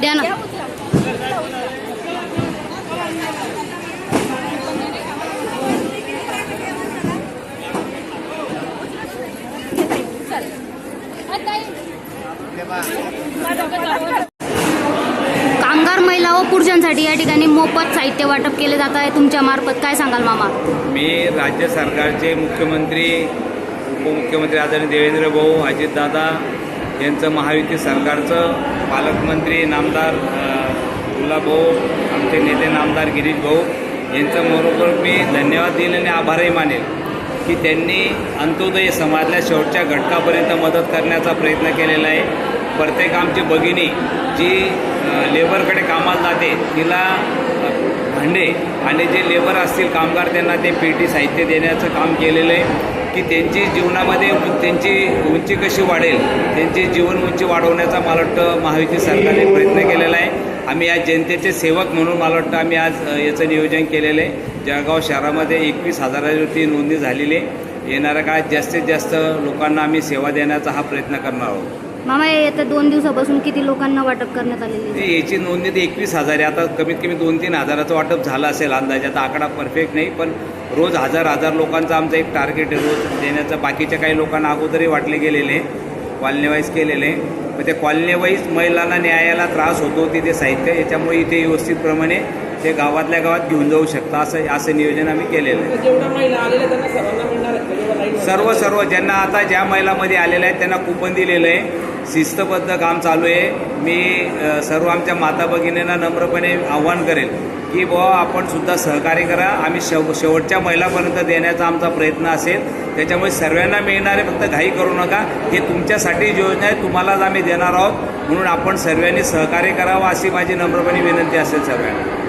द्या ना. कामगार महिला व पुरुषांसाठी या ठिकाणी मोफत साहित्य वाटप केले जात आहे. तुमच्या मार्फत काय सांगाल मामा? मी राज्य सरकारचे मुख्यमंत्री उपमुख्यमंत्री आदरणीय देवेंद्र भाऊ अजितदादा यांचं महायुती सरकारचं पालकमंत्री नामदार अ, भाऊ आमचे नेते नामदार गिरीश भाऊ यांचं बरोबर मी धन्यवाद देईन आणि आभारही मानेल की त्यांनी अंत्योदय समाजल्या शेवटच्या घटकापर्यंत मदत करण्याचा प्रयत्न केलेला आहे. प्रत्येक आमची भगिनी जी लेबरकडे कामाला जाते तिला भांडे आणि जे लेबर असतील कामगार त्यांना ते पेटी साहित्य देण्याचं काम केलेलं आहे की त्यांची जीवनामध्ये त्यांची उंची कशी वाढेल त्यांची जीवन उंची वाढवण्याचा मला वाटतं महायुती सरकारने प्रयत्न केलेला आहे. आम्ही आज जनतेचे सेवक म्हणून मला वाटतं आम्ही आज याचं नियोजन केलेलं आहे. जळगाव शहरामध्ये एकवीस हजारावरती नोंदणी झालेली आहे. येणाऱ्या काळात जास्तीत जास्त लोकांना आम्ही सेवा देण्याचा हा प्रयत्न करणार आहोत. मामा येत्या दोन दिवसापासून किती लोकांना वाटप करण्यात आलेले आहे? ते याची नोंदणी ते एकवीस हजार आहे. आता कमीत कमी दोन तीन हजाराचं वाटप झालं असेल अंदाजे. आता आकडा परफेक्ट नाही पण रोज हजार हजार लोकांचं आमचं एक टार्गेट आहे. रोज देण्याचं. बाकीच्या काही लोकांना अगोदरही वाटले गेलेले कॉलनी वाईज केलेले. पण ते कॉलनी वाईज महिलांना न्यायाला त्रास होतो तिथे साहित्य याच्यामुळे इथे व्यवस्थितप्रमाणे ते गावातल्या गावात घेऊन जाऊ शकता असं असं नियोजन आम्ही केलेलं आहे. जेवढ्या महिला आलेल्या त्यांना सर्वांना मिळणार आहेत का? जेवढ्या लाईन सर्व सर्व. ज्यांना आता ज्या महिलामध्ये आलेल्या आहेत त्यांना कुपन दिलेलं आहे. शिस्तबद्ध काम चालू आहे. मी सर्व आमच्या माता भगिनींना नम्रपणे आव्हान करेल की बुवा आपण सुद्धा सहकार्य करा. आम्ही शेव शेवटच्या महिलापर्यंत देण्याचा आमचा प्रयत्न असेल. त्याच्यामुळे सर्वांना मिळणारे फक्त घाई करू नका. हे तुमच्यासाठी योजना आहे. तुम्हालाच आम्ही देणार आहोत. म्हणून आपण सर्वांनी सहकार्य करावं अशी माझी नम्रपणे विनंती असेल सर्वांना